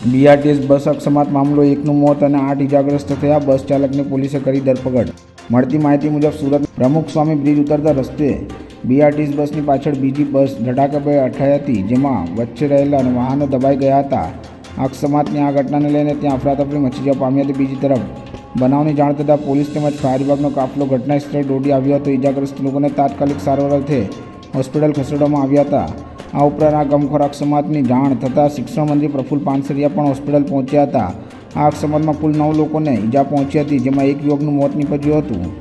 BRTS bus અકસ્માત મામલો એકનું મોત અને આઠ ઇજાગ્રસ્ત થયા. બસ ચાલકને પોલીસે કરી ધરપકડ. મળતી માહિતી મુજબ સુરત પ્રમુખ સ્વામી બ્રિજ ઉતરતા રસ્તે બીઆરટીએસ બસની પાછળ બીજી બસ ધડાકાભાઈ અઠાઈ હતી, જેમાં વચ્ચે રહેલા વાહનો દબાઈ ગયા હતા. અકસ્માતની આ ઘટનાને લઈને ત્યાં અફરાતફરી મચી જવા પામી હતી. બીજી તરફ, બનાવની જાણ થતાં પોલીસ તેમજ ફાયર વિભાગનો કાફલો ઘટના સ્થળે દોડી આવ્યો હતો. ઇજાગ્રસ્ત લોકોને તાત્કાલિક સારવાર અર્થે હોસ્પિટલ ખસેડવામાં આવ્યા હતા. આ ઉપરાંત આ ગમખોર અકસ્માતની જાણ થતાં શિક્ષણ મંત્રી પ્રફુલ પાનસરિયા પણ હોસ્પિટલ પહોંચ્યા હતા. આ અકસ્માતમાં કુલ નવ લોકોને ઈજા પહોંચી હતી, જેમાં એક યુવકનું મોત નીપજ્યું હતું.